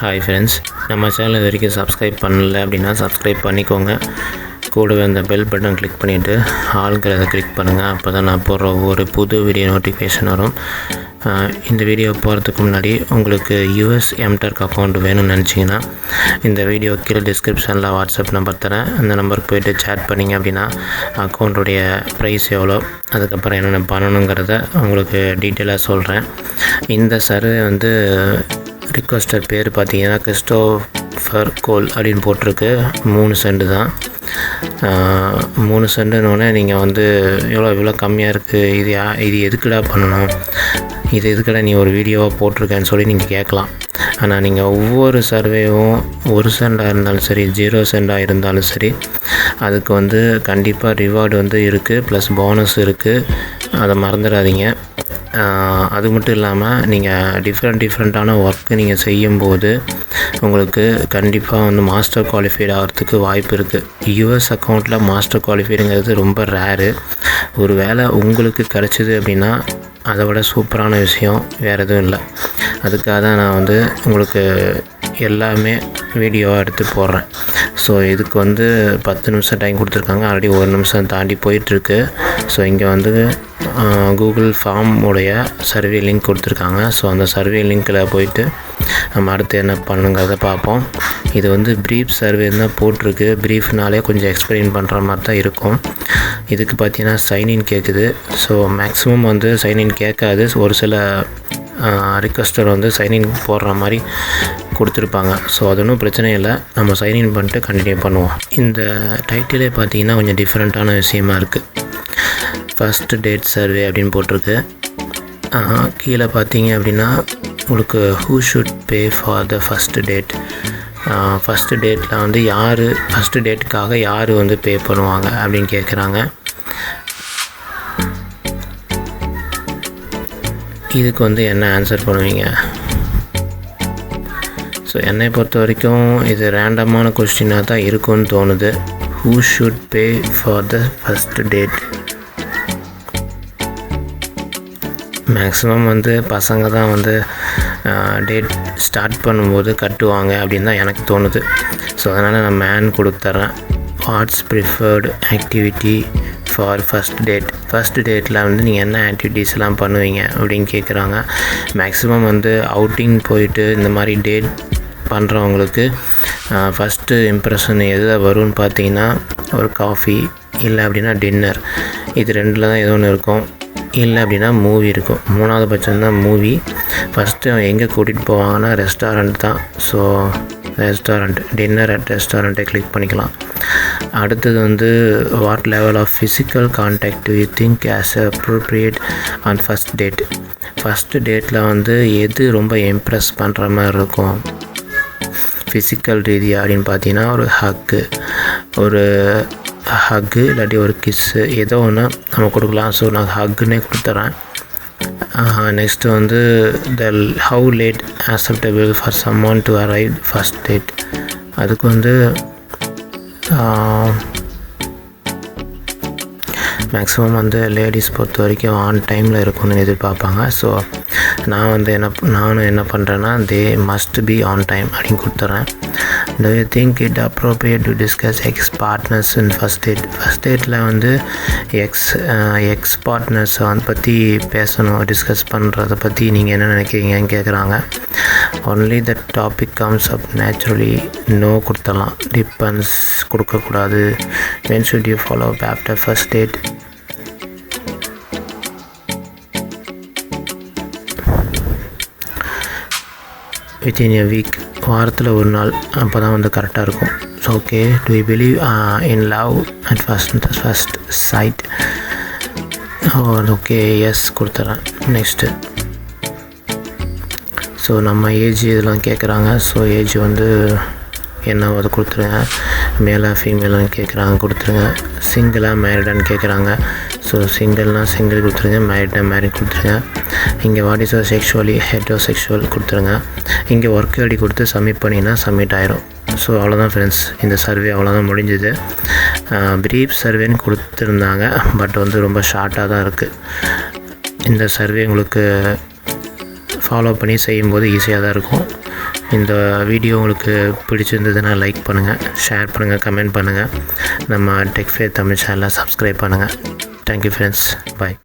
Hi friends நம்ம channel இது வரைக்கும் சப்ஸ்கிரைப் பண்ணல அப்படின்னா சப்ஸ்கிரைப் பண்ணிக்கோங்க. கூடவே அந்த பெல் பட்டன் கிளிக் பண்ணிவிட்டு ஆள்கிறத கிளிக் பண்ணுங்கள் அப்போ தான் நான் போடுற ஒவ்வொரு புது வீடியோ நோட்டிஃபிகேஷன் வரும். இந்த வீடியோ போகிறதுக்கு முன்னாடி உங்களுக்கு யூஎஸ் எம்டர்க் அக்கௌண்ட் வேணும்னு நினச்சிங்கன்னா இந்த வீடியோ கீழே டிஸ்கிரிப்ஷனில் வாட்ஸ்அப் நம்பர் தரேன். அந்த நம்பருக்கு போய்ட்டு சேட் பண்ணிங்க அப்படின்னா அக்கௌண்ட்டுடைய ப்ரைஸ் எவ்வளோ அதுக்கப்புறம் என்னென்ன பண்ணணுங்கிறத உங்களுக்கு டீட்டெயிலாக சொல்கிறேன் இந்த சர்வே வந்து ரிக்வஸ்டர் பேர் பார்த்தீங்கன்னா கிறிஸ்டோஃபர் கோல் அப்படின்னு போட்டிருக்கு. மூணு சென்ட் தான். மூணு சென்ட்டுன்னொடனே நீங்கள் வந்து எவ்வளோ இவ்வளோ கம்மியாக இருக்குது இது யா இது எதுக்குடா பண்ணணும்? இது எதுக்கடா நீ ஒரு வீடியோவாக போட்டிருக்கேன்னு சொல்லி நீங்கள் கேட்கலாம். ஆனால் நீங்கள் ஒவ்வொரு சர்வேவும் ஒரு சென்டாக இருந்தாலும் சரி ஜீரோ சென்டாக இருந்தாலும் சரி அதுக்கு வந்து கண்டிப்பாக ரிவார்டு வந்து இருக்குது ப்ளஸ் போனஸ் இருக்குது அதை மறந்துடாதீங்க. அது மட்டும் இல்லாமல் நீங்கள் டிஃப்ரெண்ட் டிஃப்ரெண்ட்டான ஒர்க்கு நீங்கள் செய்யும்போது உங்களுக்கு கண்டிப்பாக வந்து மாஸ்டர் குவாலிஃபைட் ஆகிறதுக்கு வாய்ப்பு இருக்குது யூஎஸ் அக்கௌண்ட்டில் மாஸ்டர் குவாலிஃபைடுங்கிறது ரொம்ப ரேரு ஒரு வேளை உங்களுக்கு கிடச்சிது அப்படின்னா அதை விட சூப்பரான விஷயம் வேறு எதுவும் இல்லை. அதுக்காக தான் நான் வந்து உங்களுக்கு எல்லாமே வீடியோவாக எடுத்து போடுறேன். ஸோ இதுக்கு வந்து பத்து நிமிஷம் டைம் கொடுத்துருக்காங்க. ஆல்ரெடி ஒரு நிமிஷம் தாண்டி போயிட்டுருக்கு ஸோ இங்கே வந்து கூகுள் ஃபார்ம் உடைய சர்வே லிங்க் கொடுத்துருக்காங்க. ஸோ அந்த சர்வே லிங்க்கில் போயிட்டு நம்ம அடுத்து என்ன பண்ணுங்கிறத பார்ப்போம். இது வந்து ப்ரீஃப் சர்வே தான் போட்டிருக்கு. ப்ரீஃப்னாலே கொஞ்சம் எக்ஸ்பிளைன் பண்ணுற மாதிரி தான் இருக்கும். இதுக்கு பார்த்தீங்கன்னா சைன்இன் கேட்குது. ஸோ மேக்ஸிமம் வந்து சைன்இன் கேட்காது. ஒரு சில ரிக்வஸ்டர் வந்து சைன்இன் போடுற மாதிரி கொடுத்துருப்பாங்க. ஸோ அது ஒன்றும் பிரச்சனை இல்லை. நம்ம சைன்இன் பண்ணிட்டு கண்டினியூ பண்ணுவோம். இந்த டைட்டிலே பார்த்தீங்கன்னா கொஞ்சம் டிஃப்ரெண்ட்டான விஷயமா இருக்குது ஃபஸ்ட்டு டேட் சர்வே அப்படின்னு போட்டிருக்கு. கீழே பார்த்தீங்க அப்படின்னா உங்களுக்கு who should pay for the first date first டேட்டில் வந்து யார் ஃபஸ்ட்டு டேட்டுக்காக யார் வந்து பே பண்ணுவாங்க அப்படின்னு கேட்குறாங்க இதுக்கு வந்து என்ன ஆன்சர் பண்ணுவீங்க? ஸோ என்னை பொறுத்த வரைக்கும் இது ரேண்டமான கொஸ்டினாக தான் இருக்கும்னு தோணுது. Who should pay for the first date maximum வந்து பசங்க தான் வந்து டேட் ஸ்டார்ட் பண்ணும்போது கட்டுவாங்க அப்படின்னு தான் எனக்கு தோணுது. ஸோ அதனால் நான் மேன் கொடுத்துட்றேன் what's preferred activity for first date first டேட்டில் வந்து நீங்கள் என்ன ஆக்டிவிட்டீஸ்லாம் பண்ணுவீங்க அப்படின்னு கேட்குறாங்க மேக்ஸிமம் வந்து அவுட்டிங் போயிட்டு இந்த மாதிரி டேட் பண்ணுறவங்களுக்கு ஃபஸ்ட்டு இம்ப்ரெஷன் எது வரும்னு பார்த்தீங்கன்னா ஒரு காஃபி இல்லை அப்படின்னா டின்னர் இது ரெண்டில் தான் ஏதோ ஒன்று இருக்கும். இல்லை அப்படின்னா மூவி இருக்கும். மூணாவது பட்சம் தான் மூவி ஃபஸ்ட்டு எங்கே கூட்டிகிட்டு போவாங்கன்னா ரெஸ்டாரண்ட் தான். ஸோ ரெஸ்டாரண்ட் டின்னர் அட் ரெஸ்டாரண்ட்டை கிளிக் பண்ணிக்கலாம். அடுத்தது வந்து what level of physical contact you think as appropriate on first date first டேட்டில் வந்து எது ரொம்ப இம்ப்ரெஸ் பண்ணுற மாதிரி இருக்கும்? ஃபிசிக்கல் ரீதியாக அப்படின்னு பார்த்தீங்கன்னா ஒரு ஹக்கு ஒரு ஹக்கு இல்லாட்டி ஒரு கிஸ்ஸு ஏதோ ஒன்று நம்ம கொடுக்கலாம். ஸோ நான் ஹக்குன்னே கொடுத்துட்றேன் நெக்ஸ்ட்டு வந்து the how late acceptable for someone to arrive first date அதுக்கு வந்து மேக்ஸிமம் வந்து லேடிஸ் பொறுத்த வரைக்கும் ஆன் டைமில் இருக்கும்னு எதிர்பார்ப்பாங்க. ஸோ நான் வந்து என்ன நானும் என்ன பண்ணுறேன்னா they must be on time அப்படின்னு கொடுத்துட்றேன் do you think it appropriate to discuss ex partners in first eight first டேட்டில் வந்து எக்ஸ் எக்ஸ் பார்ட்னர்ஸை வந்து பற்றி பேசணும் டிஸ்கஸ் பண்ணுறத பற்றி நீங்கள் என்ன நினைக்கிறீங்கன்னு கேட்குறாங்க only the topic comes up naturally no கொடுத்துடலாம் டிபெண்ட்ஸ் கொடுக்கக்கூடாது. When should you follow up after first date within a week வாரத்தில் ஒரு நாள் அப்போ தான் வந்து கரெக்டாக இருக்கும். So okay do you believe in love at first first sight okay yes கொடுத்துட்றேன் நெக்ஸ்ட்டு ஸோ நம்ம ஏஜ் இதெல்லாம் கேட்குறாங்க ஸோ ஏஜ் வந்து என்ன அது கொடுத்துருங்க. மேலா ஃபீமேலான்னு கேட்குறாங்க கொடுத்துருங்க. சிங்கிளாக மேரிடான்னு கேட்குறாங்க ஸோ சிங்கிள்னால் சிங்கிள் கொடுத்துருங்க மேரிட்னா மேரிட் கொடுத்துருங்க. இங்கே what is sexually heterosexual கொடுத்துருங்க. இங்கே ஒர்க் ஐடி கொடுத்து சப்மிட் பண்ணிங்கன்னா சப்மிட் ஆயிரும். ஸோ அவ்வளோதான் ஃப்ரெண்ட்ஸ் இந்த சர்வே அவ்வளோதான் முடிஞ்சுது. ப்ரீஃப் சர்வேன்னு கொடுத்துருந்தாங்க பட் வந்து ரொம்ப ஷார்ட்டாக தான் இருக்குது இந்த சர்வே உங்களுக்கு ஃபாலோ பண்ணி செய்யும்போது ஈஸியாக தான் இருக்கும். இந்த வீடியோ உங்களுக்கு பிடிச்சிருந்ததுன்னா லைக் பண்ணுங்கள் ஷேர் பண்ணுங்கள் கமெண்ட் பண்ணுங்கள் நம்ம டெக்ஃபே தமிழ் சேனலை சப்ஸ்கிரைப் பண்ணுங்கள் தேங்க்யூ ஃப்ரெண்ட்ஸ் பாய்